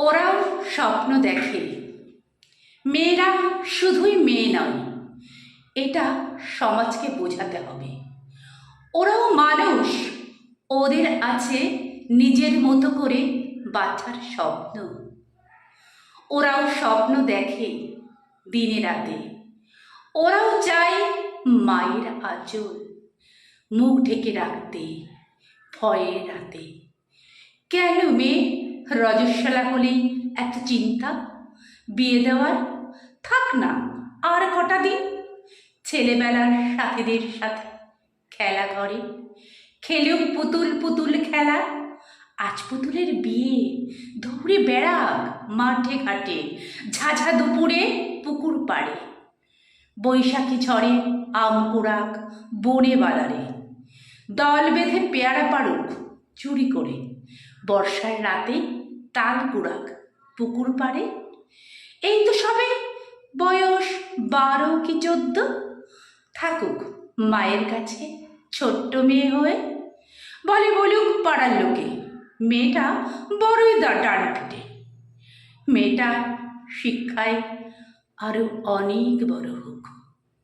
ওরাও স্বপ্ন দেখে। মেয়েরা শুধুই মেয়ে নয়, এটা সমাজকে বোঝাতে হবে। ওরাও মানুষ, ওদের আছে নিজের মতো করে বাচ্চার স্বপ্ন। ওরাও স্বপ্ন দেখে দিনে রাতে। ওরাও চায় মায়ের আঁচল, মুখ ঢেকে রাখতে, ভয়ের রাতে। কেন মেয়ে রজস্বলা হলেই এত চিন্তা? বিয়ে দেওয়ার? থাক না, আর কটা দিন? ছেলেবেলার সাথীদের সাথে খেলা করে খেলেও পুতুল পুতুল খেলা। আজ পুতুলের বিয়ে, দৌড়ে বেড়াক, মাঠে ঘাটে, ঝাঝা দুপুরে পুকুর পাড়ে। বৈশাখী ঝড়ে আম কুড়াক, বনে বালারে। দল বেঁধে পেয়ারা পাড়ুক চুরি করে। বর্ষার রাতে তাল কুড়াক, পুকুর পাড়ে। এই তো সবে বয়স বারো কি চোদ্দ। থাকুক মায়ের কাছে ছোট্ট মেয়ে হয়ে। বলে বলুক পাড়ার লোকে, মেয়েটা বড়ই দা ডান পিটে মেয়েটা শিক্ষায় আরও অনেক বড় হোক,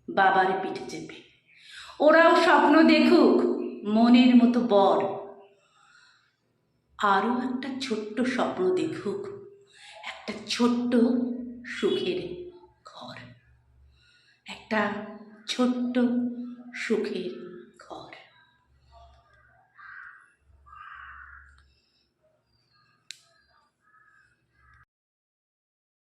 বাবার পিঠে চেপে। ওরাও স্বপ্ন দেখুক মনের মতো বর আরও একটা ছোট্ট স্বপ্ন দেখুক। একটা ছোট্ট সুখের ঘর। একটা ছোট্ট সুখের